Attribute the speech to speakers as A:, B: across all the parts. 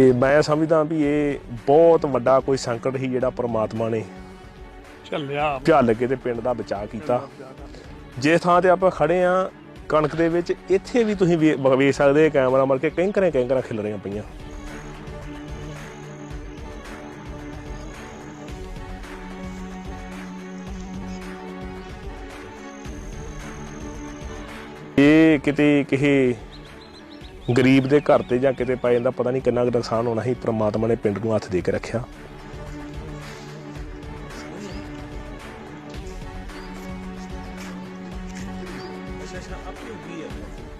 A: ਤੇ ਮੈਂ ਸਮਝਦਾ ਵੀ ਇਹ ਬਹੁਤ ਵੱਡਾ ਕੋਈ ਸੰਕਟ ਸੀ ਜਿਹੜਾ ਪ੍ਰਮਾਤਮਾ ਨੇ
B: ਚੱਲਿਆ
A: ਝੱਲ ਕੇ ਤੇ ਪਿੰਡ ਦਾ ਬਚਾਅ ਕੀਤਾ। ਜਿਸ ਥਾਂ ਤੇ ਆਪਾਂ ਖੜੇ ਆ ਕਣਕ ਦੇ ਵਿੱਚ ਇੱਥੇ ਵੀ ਤੁਸੀਂ ਵੇਖ ਸਕਦੇ ਹੋ ਕੈਮਰਾ ਮਲ ਕੇ ਕੈਂਕਰਾਂ ਕੈਂਕਰਾਂ ਖਿਲ ਰਹੀਆਂ ਪਈਆਂ। ਇਹ ਕਿਤੇ ਕਿਸੇ ਗਰੀਬ ਦੇ ਘਰ ਤੇ ਜਾਂ ਕਿਤੇ ਪੈ ਜਾਂਦਾ, ਪਤਾ ਨਹੀਂ ਕਿੰਨਾ ਕੁ ਨੁਕਸਾਨ ਹੋਣਾ ਸੀ, ਪ੍ਰਮਾਤਮਾ ਨੇ ਪਿੰਡ ਨੂੰ ਹੱਥ ਦੇ ਕੇ ਰੱਖਿਆ।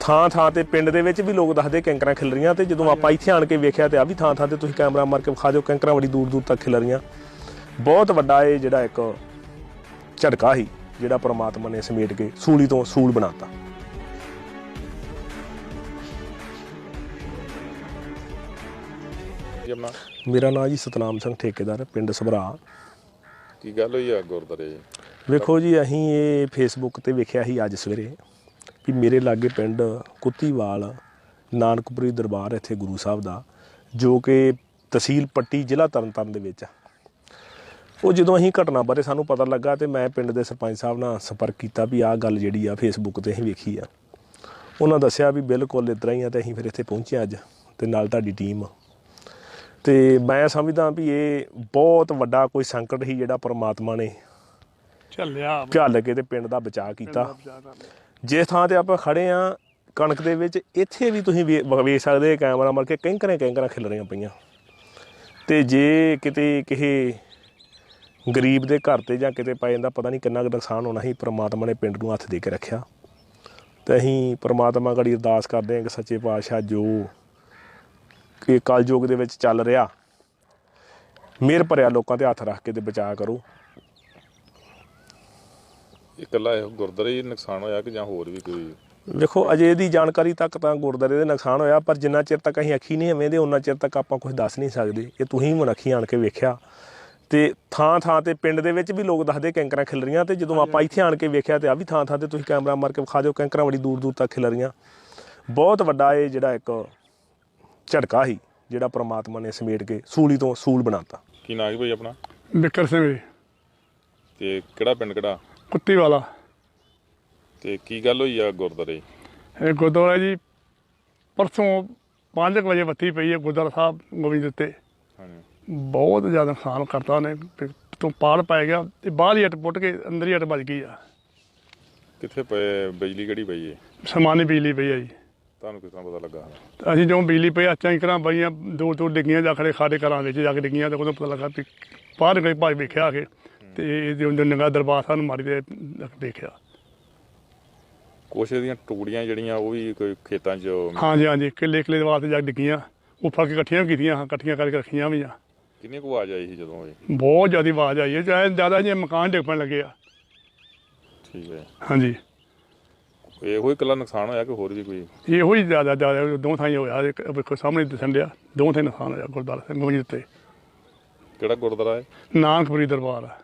A: ਥਾਂ ਥਾਂ ਤੇ ਪਿੰਡ ਦੇ ਵਿੱਚ ਵੀ ਲੋਕ ਦੱਸਦੇ ਕੈਂਕਰਾਂ ਖਿਲ ਰਹੀਆਂ ਤੇ ਜਦੋਂ ਆਪਾਂ ਇੱਥੇ ਆਣ ਕੇ ਵੇਖਿਆ ਤੇ ਆ ਵੀ ਥਾਂ ਥਾਂ ਤੇ ਤੁਸੀਂ ਕੈਮਰਾ ਮਾਰ ਕੇ ਵਿਖਾ ਦਿਓ, ਕੈਂਕਰਾਂ ਬੜੀ ਦੂਰ ਦੂਰ ਤੱਕ ਖਿਲ ਰਹੀਆਂ ਬਹੁਤ ਵੱਡਾ ਇਹ ਜਿਹੜਾ ਇੱਕ ਝਟਕਾ ਸੀ, ਜਿਹੜਾ ਪ੍ਰਮਾਤਮਾ ਨੇ ਸਮੇਟ ਕੇ ਸੂਲੀ ਤੋਂ ਸੂਲ ਬਣਾਤਾ
C: ਜੀ ਆਪਣਾ?
A: ਮੇਰਾ ਨਾਮ ਜੀ ਸਤਨਾਮ ਸਿੰਘ ਠੇਕੇਦਾਰ ਪਿੰਡ ਸਭਰਾ।
C: ਕੀ ਗੱਲ ਹੋਈ ਆ ਗੁਰਦਾਰੇ
A: ਵੇਖੋ ਜੀ ਅਸੀਂ ਇਹ ਫੇਸਬੁੱਕ ਤੇ ਵੇਖਿਆ ਸੀ ਅੱਜ ਸਵੇਰੇ ਵੀ ਮੇਰੇ ਲਾਗੇ ਪਿੰਡ ਕੁੱਤੀਵਾਲ ਨਾਨਕਪੁਰੀ ਦਰਬਾਰ ਇੱਥੇ ਗੁਰੂ ਸਾਹਿਬ ਦਾ ਜੋ ਕਿ ਤਹਿਸੀਲ ਪੱਟੀ ਜ਼ਿਲ੍ਹਾ ਤਰਨਤਾਰਨ ਦੇ ਵਿੱਚ ਆ। ਉਹ ਜਦੋਂ ਅਸੀਂ ਘਟਨਾ ਬਾਰੇ ਸਾਨੂੰ ਪਤਾ ਲੱਗਾ ਤੇ ਮੈਂ ਪਿੰਡ ਦੇ ਸਰਪੰਚ ਸਾਹਿਬ ਨਾਲ ਸੰਪਰਕ ਕੀਤਾ ਵੀ ਆਹ ਗੱਲ ਜਿਹੜੀ ਆ ਫੇਸਬੁੱਕ ਤੇ ਅਸੀਂ ਵੇਖੀ ਆ। ਉਹਨਾਂ ਦੱਸਿਆ ਵੀ ਬਿਲਕੁਲ ਇਤਰਾ ਹੀ ਆ ਤੇ ਅਸੀਂ ਫਿਰ ਇੱਥੇ ਪਹੁੰਚੇ ਅੱਜ ਤੇ ਨਾਲ ਤੁਹਾਡੀ ਟੀਮ ਤੇ ਮੈਂ ਸਮਝਦਾ ਵੀ ਇਹ ਬਹੁਤ ਵੱਡਾ ਕੋਈ ਸੰਕਟ ਸੀ ਜਿਹੜਾ ਪ੍ਰਮਾਤਮਾ ਨੇ
B: ਚੱਲਿਆ
A: ਝੱਲ ਕੇ ਤੇ ਪਿੰਡ ਦਾ ਬਚਾਅ ਕੀਤਾ। ਜਿਸ ਥਾਂ ਤੇ ਆਪਾਂ ਖੜੇ ਆ ਕਣਕ ਦੇ ਵਿੱਚ ਇੱਥੇ ਵੀ ਤੁਸੀਂ ਵੇਖ ਸਕਦੇ ਕੈਮਰਾ ਮਾਰ ਕੇ ਕੈਂਕਰਾਂ ਕੈਂਕਰਾਂ ਖਿਲ ਰਹੀਆਂ ਪਈਆਂ। ਤੇ ਜੇ ਕਿਤੇ ਕਿਸੇ ਗਰੀਬ ਦੇ ਘਰ ਤੇ ਜਾਂ ਕਿਤੇ ਪੈ ਜਾਂਦਾ ਪਤਾ ਨਹੀਂ ਕਿੰਨਾ ਕੁ ਨੁਕਸਾਨ ਹੋਣਾ ਸੀ ਪ੍ਰਮਾਤਮਾ ਨੇ ਪਿੰਡ ਨੂੰ ਹੱਥ ਦੇ ਕੇ ਰੱਖਿਆ। ਤੇ ਅਸੀਂ ਪ੍ਰਮਾਤਮਾ ਗੜੀ ਅਰਦਾਸ ਕਰਦੇ ਹਾਂ ਕਿ ਸੱਚੇ ਪਾਤਸ਼ਾਹ ਜੋ ਕਲਯੁਗ ਦੇ ਵਿੱਚ ਚੱਲ ਰਿਹਾ। ਮਿਹਰ ਭਰਿਆ ਲੋਕਾਂ ਤੇ ਹੱਥ ਰੱਖ ਕੇ ਤੇ ਬਚਾਅ ਕਰੋ।
C: ਇਕੱਲਾ ਇਹ ਗੁਰਦਾਰੇ ਹੀ ਨੁਕਸਾਨ ਹੋਇਆ ਕਿ ਜਾਂ ਹੋਰ ਵੀ ਕੋਈ?
A: ਵੇਖੋ ਅਜੇ ਦੀ ਜਾਣਕਾਰੀ ਤੱਕ ਤਾਂ ਗੁਰਦਾਰੇ ਦੇ ਨੁਕਸਾਨ ਹੋਇਆ ਪਰ ਜਿੰਨਾ ਚਿਰ ਤੱਕ ਅਸੀਂ ਅੱਖੀ ਨਹੀਂ ਹਵੇਂਦੇ ਉਹਨਾਂ ਚਿਰ ਤੱਕ ਆਪਾਂ ਕੁਝ ਦੱਸ ਨਹੀਂ ਸਕਦੇ। ਇਹ ਤੁਸੀਂ ਹੁਣ ਅੱਖੀ ਆਣ ਕੇ ਵੇਖਿਆ। ਤੇ ਥਾਂ ਥਾਂ ਤੇ ਪਿੰਡ ਦੇ ਵਿੱਚ ਵੀ ਲੋਕ ਦੱਸਦੇ ਕੈਂਕਰਾਂ ਖਿਲ ਰਹੀਆਂ ਤੇ ਜਦੋਂ ਆਪਾਂ ਇੱਥੇ ਆਣ ਕੇ ਵੇਖਿਆ ਤੇ ਆ ਵੀ ਥਾਂ ਥਾਂ ਤੇ ਤੁਸੀਂ ਕੈਮਰਾ ਮਾਰ ਕੇ ਵਿਖਾ ਦਿਓ ਕੈਂਕਰਾਂ ਬੜੀ ਦੂਰ ਦੂਰ ਤੱਕ ਖਿਲ ਰਹੀਆਂ। ਬਹੁਤ ਵੱਡਾ ਇਹ ਜਿਹੜਾ ਇੱਕ ਝਟਕਾ ਸੀ ਜਿਹੜਾ ਪ੍ਰਮਾਤਮਾ ਨੇ ਸਮੇਟ ਕੇ ਸੂਲੀ ਤੋਂ ਸੂਲ ਬਣਾਤਾ
C: ਕੀ ਨਾਂ ਹੈ ਭਾਈ ਆਪਣਾ?
B: ਬਿੱਕਰ ਸਿੰਘ ਜੀ।
C: ਤੇ ਕਿਹੜਾ ਪਿੰਡ ਕਿਹੜਾ?
B: ਕੁੱਤੀ ਵਾਲਾ
C: ਤੇ ਕੀ ਗੱਲ ਹੋਈ ਆ ਗੁਰਦਾਰੇ
B: ਇਹ ਗੁਰਦੁਆਰਾ ਜੀ ਪਰਸੋਂ 5 ਵਜੇ ਬੱਤੀ ਪਈ ਹੈ ਗੁਰਦੁਆਰਾ ਸਾਹਿਬ ਗੋਬਿੰਦ ਉੱਤੇ।
C: ਹਾਂਜੀ।
B: ਬਹੁਤ ਜ਼ਿਆਦਾ ਨੁਕਸਾਨ ਕਰਤਾ ਉਹਨੇ ਤੋਂ ਪਾੜ ਪੈ ਗਿਆ ਤੇ ਬਾਹਰ ਹੀ ਅੱਟ ਪੁੱਟ ਕੇ ਅੰਦਰ ਹੀ ਅੱਟ ਵੱਜ ਗਈ ਆ।
C: ਕਿੱਥੇ ਪਏ ਬਿਜਲੀ ਕਿਹੜੀ ਪਈ ਏ?
B: ਸਮਾਨੀ ਬਿਜਲੀ ਪਈ ਆ ਜੀ।
C: ਤੁਹਾਨੂੰ ਕਿਸ ਤਰ੍ਹਾਂ ਪਤਾ ਲੱਗਾ?
B: ਅਸੀਂ ਜਦੋਂ ਬਿਜਲੀ ਪਈ ਅੱਛਾ ਕਰਾਂ ਬਈਆਂ ਦੋ ਦੋ ਡਿੱਗੀਆਂ ਜਾ ਖੜੇ ਘਰਾਂ ਵਿੱਚ ਜਾ ਕੇ ਡਿੱਗੀਆਂ ਤੇ ਉਦੋਂ ਪਤਾ ਲੱਗਾ ਵੀ ਬਾਹਰ ਗਏ ਭਾਈ ਵੇਖਿਆ ਆ ਕੇ ਤੇ ਜਦੋਂ ਨਿਗਾਹ ਦਰਬਾਰ ਸਾਹਿਬ ਨੂੰ ਮਾਰੀ ਤੇ ਦੇਖਿਆ।
C: ਕੁਛ ਇਹਦੀਆਂ ਟੁਕੜੀਆਂ ਜਿਹੜੀਆਂ ਉਹ ਵੀ ਕੋਈ ਖੇਤਾਂ 'ਚ
B: ਹਾਂਜੀ ਹਾਂਜੀ ਕਿੱਲੇ ਕਿੱਲੇ ਦੇ ਵਾਸਤੇ ਜਾ ਕੇ ਡਿੱਗੀਆਂ। ਉਹ ਫੜ ਕੇ ਇਕੱਠੀਆਂ ਕੀਤੀਆਂ ਹਾਂ ਇਕੱਠੀਆਂ ਕਰਕੇ ਰੱਖੀਆਂ ਵੀ ਆ।
C: ਕਿੰਨੀ ਕੁ ਆਵਾਜ਼ ਆਈ ਸੀ ਜਦੋਂ ਇਹ?
B: ਬਹੁਤ ਜ਼ਿਆਦਾ ਆਵਾਜ਼ ਆਈ ਹੈ ਚਾਹੇ ਜ਼ਿਆਦਾ ਜੇ ਮਕਾਨ ਡਿੱਗ ਪੈਣ ਲੱਗੇ ਆ।
C: ਠੀਕ ਹੈ।
B: ਹਾਂਜੀ।
C: ਇਹੋ ਹੀ ਇਕੱਲਾ ਨੁਕਸਾਨ ਹੋਇਆ ਕਿ ਹੋਰ ਵੀ ਕੋਈ?
B: ਇਹੋ ਹੀ ਜ਼ਿਆਦਾ ਜ਼ਿਆਦਾ ਦੋ ਥਾਈਂ ਹੋਇਆ ਇੱਕ ਵੇਖੋ ਸਾਹਮਣੇ ਦਿਸਣ ਡਿਆ ਦੋ ਥਾਈਂ ਨੁਕਸਾਨ ਹੋਇਆ ਗੁਰਦੁਆਰਾ ਸਿੰਘ ਗੋਬਿੰਦ ਤੇ।
C: ਕਿਹੜਾ ਗੁਰਦੁਆਰਾ ਹੈ?
B: ਨਾਨਕਪੁਰੀ ਦਰਬਾਰ ਆ।